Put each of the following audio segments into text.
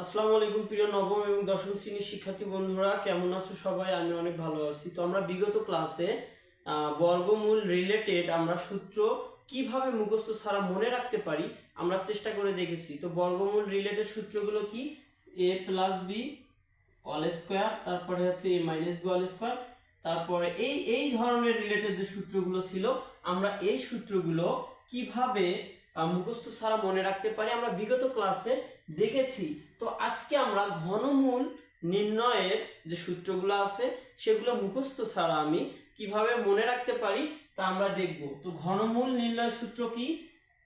আসসালামু আলাইকুম প্রিয় নবম এবং দশম শ্রেণির শিক্ষার্থী বন্ধুরা, কেমন আছো সবাই? আমি অনেক ভালো আছি। তো আমরা বিগত ক্লাসে বর্গমূল রিলেটেড আমরা সূত্র কীভাবে মুখস্থ ছাড়া মনে রাখতে পারি, আমরা চেষ্টা করে দেখেছি। তো বর্গমূল রিলেটেড সূত্রগুলো কি? A plus B whole square তারপরে হচ্ছে A minus B whole square তারপরে এই এই ধরনের রিলেটেড যে সূত্রগুলো ছিল, আমরা এই সূত্রগুলো কীভাবে মুখস্থ ছাড়া মনে রাখতে পারি, আমরা বিগত ক্লাসে দেখেছি। তো আজকে আমরা ঘনমূল নির্ণয়ের যে সূত্রগুলো আছে, সেগুলো মুখস্থ ছাড়া আমি কীভাবে মনে রাখতে পারি তা আমরা দেখব। তো ঘনমূল নির্ণয় সূত্র কি?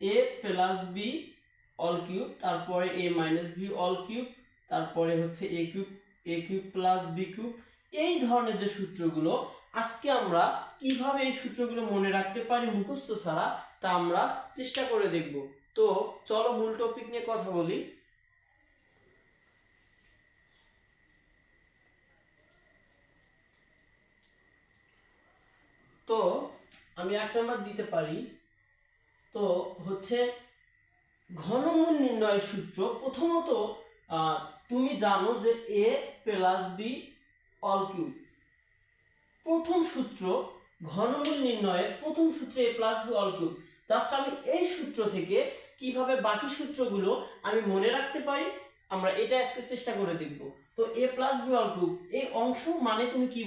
A plus B whole cube তারপরে A minus B whole cube তারপরে হচ্ছে A cube A cube plus B cube এই ধরনের যে সূত্রগুলো, আজকে আমরা কীভাবে এই সূত্রগুলো মনে রাখতে পারি মুখস্থ ছাড়া, তা আমরা চেষ্টা করে দেখব। তো চলো মূল টপিক নিয়ে কথা বলি। তো আমি এক নম্বর দিতে পারি। তো হচ্ছে ঘনমূল নির্ণয়ের সূত্র প্রথমত তুমি জানো যে A plus B whole cube প্রথম সূত্র ঘনমূল নির্ণয়ের প্রথম সূত্র A plus B whole cube just আমি এই সূত্র থেকে কীভাবে বাকি সূত্রগুলো আমি মনে রাখতে পারি, আমরা এটা আজকে চেষ্টা করে দেখব। তো A plus B whole cube এই অংশ মানে তুমি কি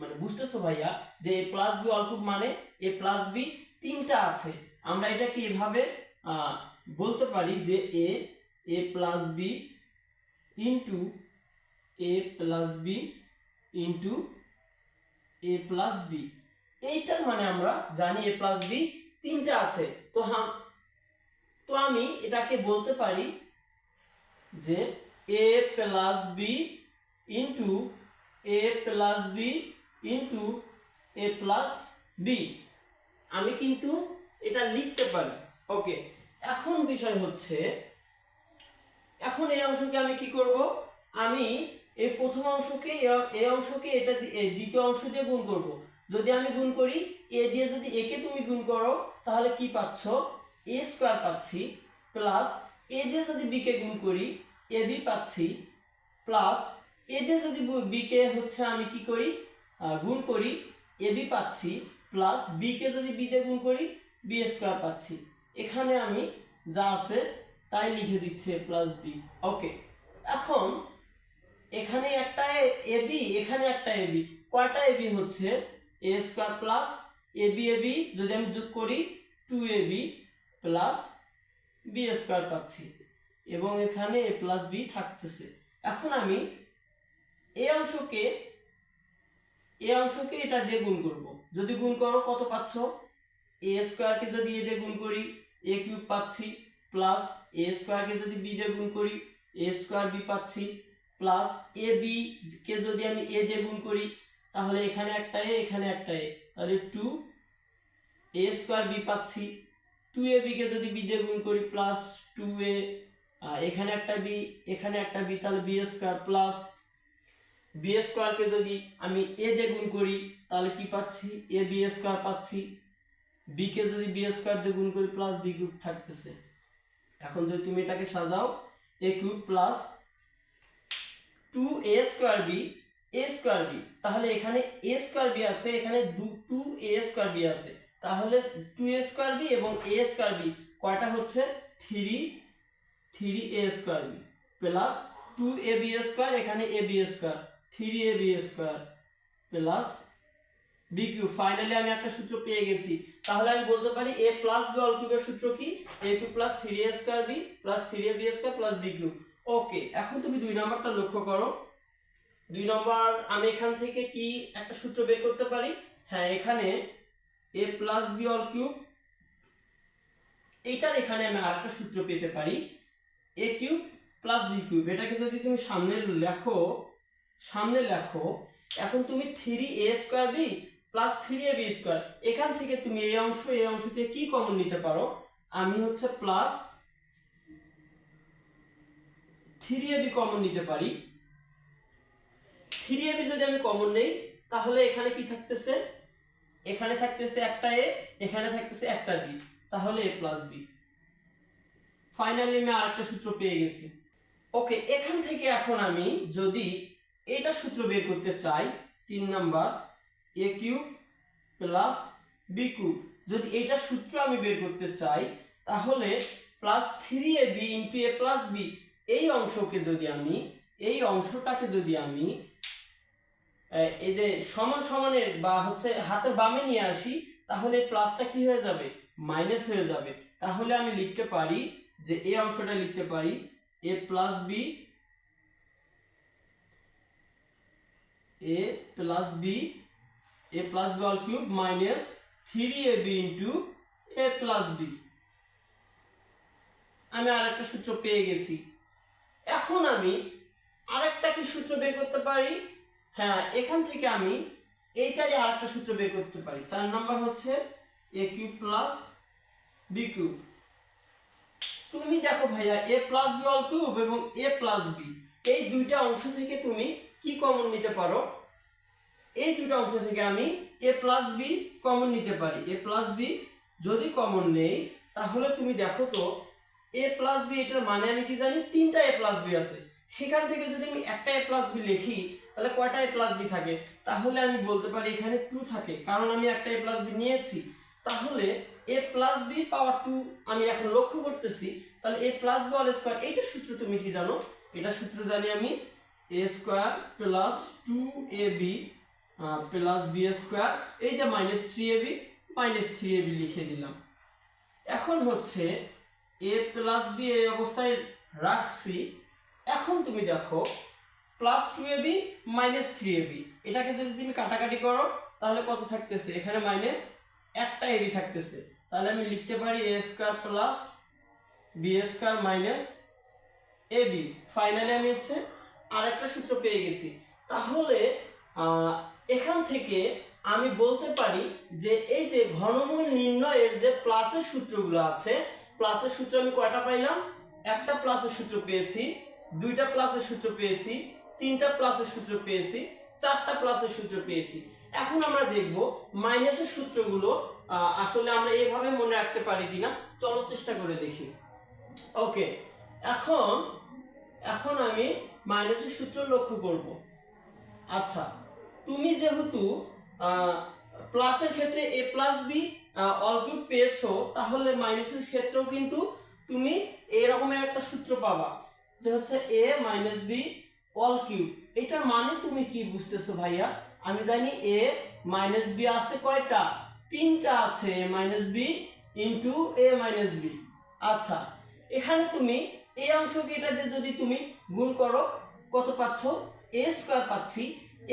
মানে বুঝতেছো ভাইয়া যে A plus B whole cube মানে এ প্লাস বি তিনটা আছে। আমরা এটাকে এভাবে বলতে পারি যে A A plus B into A plus B into A plus B এইটার মানে আমরা জানি এ প্লাস বি তিনটা আছে। তো হাম তো আমি এটাকে বলতে পারি যে A plus B into A plus B into A plus B আমি কিন্তু এটা লিখতে পারি। ওকে এখন বিষয় হচ্ছে, এখন এই অংশকে আমি কি করব? আমি এই প্রথম অংশকে, এই অংশকে এটা দ্বিতীয় অংশ দিয়ে গুণ করব। যদি আমি গুণ করি, এ দিয়ে যদি একে তুমি গুণ করো, তাহলে কি পাচ্ছ? এ স্কোয়ার পাচ্ছি প্লাস এ দিয়ে যদি বিকে গুণ করি এ, বি পাচ্ছি প্লাস এ দিয়ে যদি বিকে হচ্ছে আমি কি করি? গুণ করি, এ, বি পাচ্ছি প্লাস বিকে যদি বি দিয়ে গুণ করি, বি স্কোয়ার পাচ্ছি। এখানে আমি যা আছে তাই লিখে দিচ্ছি প্লাস বি। ওকে এখন এখানে একটা এ বি, এখানে একটা এ, বি। কয়টা এ, বি হচ্ছে? A square plus A, B A, B যদি আমি যোগ করি two A, B plus B square পাচ্ছি। এবং এখানে এ প্লাস বি থাকতেছে। এখন আমি এই অংশকে এই অংশকে এটা দিয়ে গুণ করব। যদি গুণ করো, কত পাচ্ছ? এ স্কোয়ারকে যদি এ দিয়ে গুণ করি এ কিউব পাচ্ছি প্লাস এ স্কোয়ারকে যদি বি দিয়ে গুণ করি এ স্কোয়ার বি পাচ্ছি প্লাস এ বি কে যদি আমি এ দিয়ে গুণ করি, তাহলে এখানে একটা এ এখানে একটা এ তাহলে টু এ স্কোয়ার বি পাচ্ছি। টু এ বিকে যদি বি দিয়ে গুণ করি প্লাস টু এ এখানে একটা বি এখানে একটা বি তাহলে বি স্কোয়ার প্লাস বি স্কোয়ারকে যদি আমি এ দিয়ে গুণ করি, তাহলে কি পাচ্ছি? এ বি স্কোয়ার পাচ্ছি। বি কে যদি বি স্কোয়ার দিয়ে গুণ করি প্লাস বি কিউব থাকতেছে। এখন যদি তুমি এটাকে সাজাও A cube plus two A square B A square B তাহলে এখানে এ স্কোয়ার বি আছে, এখানে দু টু এ স্কোয়ার বি আছে। তাহলে টু এ স্কোয়ার বি এবং এ স্কোয়ার বি কয়টা হচ্ছে? Three three A square B plus two A B square এখানে A B square three A B square plus B cube finally আমি একটা সূত্র পেয়ে গেছি। তাহলে আমি বলতে পারি এ প্লাস বি অল কিউবের সূত্র কি? A cube plus three A square B plus three A B square plus B cube okay এখন তুমি দুই নাম্বারটা লক্ষ্য করো। দুই নম্বর, আমি এখান থেকে কি একটা সূত্র বের করতে পারি? হ্যাঁ এখানে A plus B whole cube এইটার এখানে আমি আরেকটা সূত্র পেতে পারি। A cube plus B cube এটাকে যদি তুমি সামনে লেখো সামনে লেখো, এখন তুমি three A square B plus three A B square এখান থেকে তুমি এই অংশ এই অংশ থেকে কি কমন নিতে পারো? আমি হচ্ছে plus three A B common নিতে পারি। থ্রি এ বি যদি আমি কমন নেই, তাহলে এখানে কি থাকতেছে? এখানে থাকতেছে একটা এ এখানে থাকতেছে একটা বি তাহলে এ প্লাস বি ফাইনালি আমি আরেকটা সূত্র পেয়ে গেছি। ওকে এখান থেকে এখন আমি যদি এটা সূত্র বের করতে চাই, তিন number A cube plus B cube যদি এটা সূত্র আমি বের করতে চাই, তাহলে plus three A B into A plus B এই অংশকে যদি আমি, এই অংশটাকে যদি আমি এদের সমান সমানের বা হচ্ছে হাতের বামে নিয়ে আসি, তাহলে প্লাসটা কি হয়ে যাবে? মাইনাস হয়ে যাবে। তাহলে আমি লিখতে পারি যে এই অংশটা লিখতে পারি, A plus B A plus B A plus B whole cube minus three A B into A plus B আমি আর একটা সূত্র পেয়ে গেছি। এখন আমি আরেকটা কি সূত্র বের করতে পারি? হ্যাঁ এখান থেকে আমি এইটারই আরেকটা সূত্র বের করতে পারি। চার নাম্বার হচ্ছে a cube plus b cube তুমি দেখো ভাইয়া a plus b all cube এবং এ প্লাস বি এই দুইটা অংশ থেকে তুমি কি কমন নিতে পারো? এই দুইটা অংশ থেকে আমি এ প্লাস বি কমন নিতে পারি। এ প্লাস বি যদি কমন নেই, তাহলে তুমি দেখো তো এ প্লাস বি এটার মানে আমি কি জানি? তিনটা এ প্লাস বি আছে। সেখান থেকে যদি আমি একটা এ প্লাস বি লিখি, তাহলে কয়টা এ প্লাস বি থাকে? তাহলে আমি বলতে পারি এখানে টু থাকে। কারণ আমি একটা এ প্লাস বি নিয়েছি। তাহলে a plus b power two আমি এখন লক্ষ্য করতেছি, তাহলে a plus b all square এইটা সূত্র তুমি কি জানো? এটা সূত্র জানি আমি a square plus two a b plus b square এই যে minus three a b minus three a b লিখে দিলাম। এখন হচ্ছে এ প্লাস বি এই অবস্থায় রাখছি, এখন তুমি দেখো plus two a b minus three a b এটাকে যদি তুমি কাটাকাটি করো, তাহলে কত থাকতেছে? এখানে মাইনাস একটা এ বি থাকতেছে। তাহলে আমি লিখতে পারি a square plus b square minus a b finally আমি হচ্ছে আরেকটা সূত্র পেয়ে গেছি। তাহলে এখান থেকে আমি বলতে পারি যে এই যে ঘনমূল নির্ণয়ের যে প্লাসের সূত্রগুলো আছে প্লাসের সূত্র আমি কয়টা পাইলাম? একটা প্লাসের সূত্র পেয়েছি, দুইটা প্লাসের সূত্র পেয়েছি, তিনটা প্লাসের সূত্র পেয়েছি, চারটা প্লাসের সূত্র পেয়েছি। এখন আমরা দেখব মাইনাসের সূত্রগুলো আসলে আমরা এভাবে মনে রাখতে পারি কিনা। চলো চেষ্টা করে দেখি। ওকে, এখন এখন আমি মাইনাসের সূত্র লক্ষ্য করব। আচ্ছা তুমি যেহেতু প্লাসের ক্ষেত্রে a plus b all cube পেয়েছ, তাহলে মাইনাসের ক্ষেত্রেও কিন্তু তুমি এরকমের একটা সূত্র পাবা, যে হচ্ছে a minus b all cube এটার মানে তুমি কি বুঝতেছো ভাইয়া? আমি জানি এ মাইনাস বি আছে কয়টা? তিনটা আছে a minus b into a minus b আচ্ছা এখানে তুমি এই অংশকে দিয়ে যদি তুমি গুণ করো, কত পাচ্ছ? এ স্কোয়ার পাচ্ছি।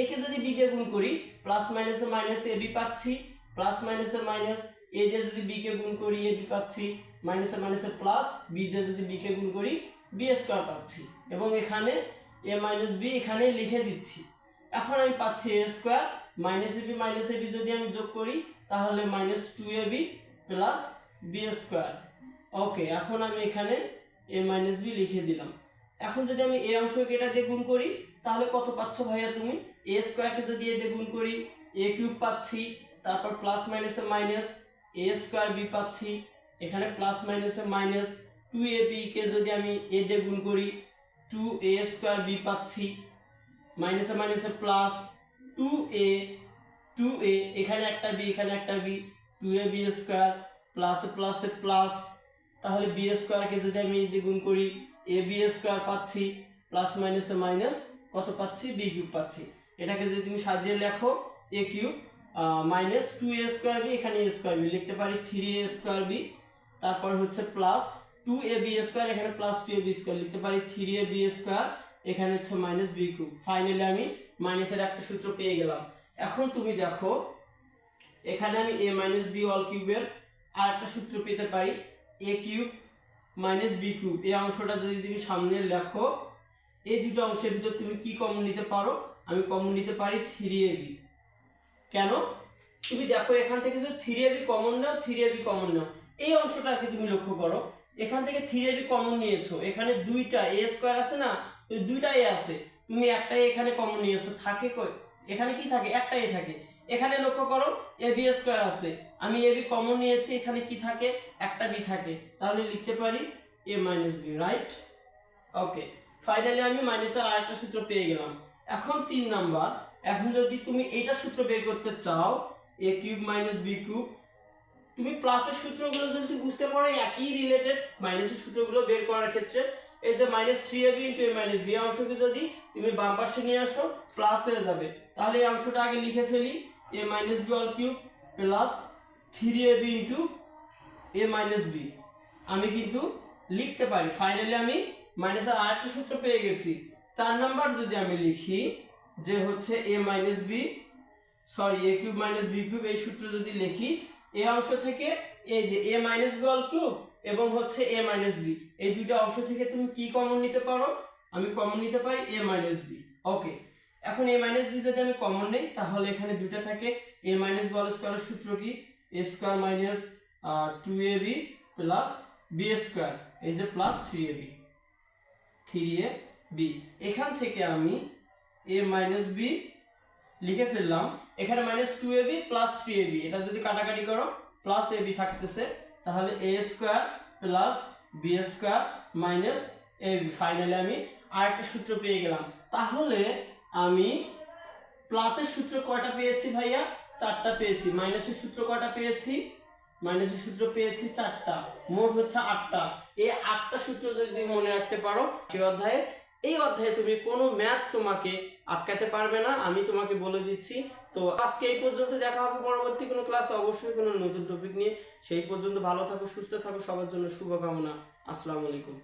একে যদি বি দিয়ে গুণ করি প্লাস মাইনাসে মাইনাস এ বি পাচ্ছি প্লাস মাইনাসের মাইনাস এ দিয়ে যদি বি কে গুণ করি এ বি পাচ্ছি মাইনাসের মাইনাসের প্লাস বি দিয়ে যদি বি কে গুণ করি বি স্কোয়ার পাচ্ছি। এবং এখানে এ মাইনাস বি এখানে লিখে দিচ্ছি। এখন আমি পাচ্ছি a square minus a b minus a b যদি আমি যোগ করি, তাহলে minus two a b plus b square okay এখন আমি এখানে এ মাইনাস বি লিখে দিলাম। এখন যদি আমি এ অংশকে এটা দিয়ে গুণ করি, তাহলে কত পাচ্ছ ভাইয়া তুমি? এ স্কোয়ারকে যদি এ দিয়ে গুণ করি এ কিউব পাচ্ছি, তারপর প্লাস মাইনাসে মাইনাস এ স্কোয়ার বি পাচ্ছি, এখানে প্লাস মাইনাসে মাইনাস টু এ কে যদি আমি এ দিয়ে গুণ করি টু এ স্কোয়ার বি পাচ্ছি মাইনাসে মাইনাসে plus two a two a এখানে একটা বি এখানে একটা b two a b square প্লাসে প্লাসে প্লাস তাহলে বি স্কোয়ারকে যদি আমি এই দিয়ে গুণ করি এ বি স্কোয়ার পাচ্ছি প্লাস মাইনাসে মাইনাস কত পাচ্ছি? বি কিউব পাচ্ছি। এটাকে যদি তুমি সাজিয়ে লেখো a cube minus two a square b এখানে এ স্কোয়ার বি লিখতে পারি থ্রি এ স্কোয়ার বি তারপর হচ্ছে plus two a b square এখানে plus two a b square লিখতে পারি থ্রি এ বি স্কোয়ার এখানে হচ্ছে মাইনাস বি কিউব ফাইনালি আমি মাইনাসের একটা সূত্র পেয়ে গেলাম। এখন তুমি দেখো, এখানে আমি এ মাইনাস বি অল কিউবের আর একটা সূত্র পেতে পারি। A cube minus b cube এই অংশটা যদি তুমি সামনে লেখো, এই দুটো অংশের ভিতর তুমি কি কমন নিতে পারো? আমি কমন নিতে পারি থ্রি এ বি কেন? তুমি দেখো, এখান থেকে যদি থ্রি এ বি কমন নাও থ্রি এ বি কমন নাও। এই অংশটাকে তুমি লক্ষ্য করো। এখান থেকে থ্রি এ বি কমন নিয়েছো। এখানে দুইটা এ স্কোয়ার আছে না? তো দুইটাই আছে। তুমি একটাই এখানে কমন নিয়েছো থাকে কই? এখানে কি থাকে? একটাই থাকে। এখানে লক্ষ্য করো এ বি স্কোয়ার আছে। আমি এ বি কমন নিয়েছি, এখানে কি থাকে? একটা বি থাকে। তাহলে লিখতে পারি a minus b right okay finally আমি মাইনাসের আরেকটা সূত্র পেয়ে গেলাম। এখন তিন নাম্বার। এখন যদি তুমি এটা সূত্র বের করতে চাও a cube minus b cube তুমি প্লাসের সূত্রগুলো যদি বুঝতে পারো, একই রিলেটেড মাইনাসের সূত্রগুলো বের করার ক্ষেত্রে এই যে minus three a b into a minus b অংশকে যদি তুমি বাম পাশে নিয়ে আসো প্লাস হয়ে যাবে। তাহলে এই অংশটা আগে লিখে ফেলি a minus b all cube plus three a b into a minus b আমি কিন্তু লিখতে পারি। ফাইনালি আমি মাইনাসের আরেকটা সূত্র পেয়ে গেছি। চার নাম্বার যদি আমি লিখি, যে হচ্ছে a minus b sorry a cube minus b cube এই সূত্র যদি লিখি, এ অংশ থেকে এই যে a minus b all cube এবং হচ্ছে এ মাইনাস বি এই দুইটা অংশ থেকে তুমি কি কমন নিতে পারো? আমি কমন নিতে পারি এ মাইনাস বি ওকে এখন এ মাইনাস বি যদি আমি কমন নেই, তাহলে এখানে দুইটা থাকে। এ মাইনাস বি অল স্কোয়ারের সূত্র কি? A square minus two a b plus b square এই যে plus three a b three a b এখান থেকে আমি এ মাইনাস বি লিখে ফেললাম। এখানে minus two a b plus three a b এটা যদি কাটাকাটি করো প্লাস এ বি থাকতেছে। তাহলে a square plus b square minus a finally আমি আরেকটা সূত্র পেয়ে গেলাম। তাহলে আমি প্লাসের সূত্র কয়টা পেয়েছি ভাইয়া? চারটা পেয়েছি। মাইনাসের সূত্র কয়টা পেয়েছি? মাইনাসের সূত্র পেয়েছি চারটা। মোট হচ্ছে আটটা। এই আটটা সূত্র যদি মনে রাখতে পারো, সেই অধ্যায়ে এই অধ্যায়ে তুমি কোনো ম্যাথ তোমাকে আটকাতে পারবে না, আমি তোমাকে বলে দিচ্ছি। তো আজকে এই পর্যন্ত দেখা হবে পরবর্তী কোনো ক্লাসে অবশ্যই কোনো নতুন টপিক নিয়ে। সেই পর্যন্ত ভালো থাকো, সুস্থ থাকো, সবার জন্য শুভকামনা। আসসালামু আলাইকুম।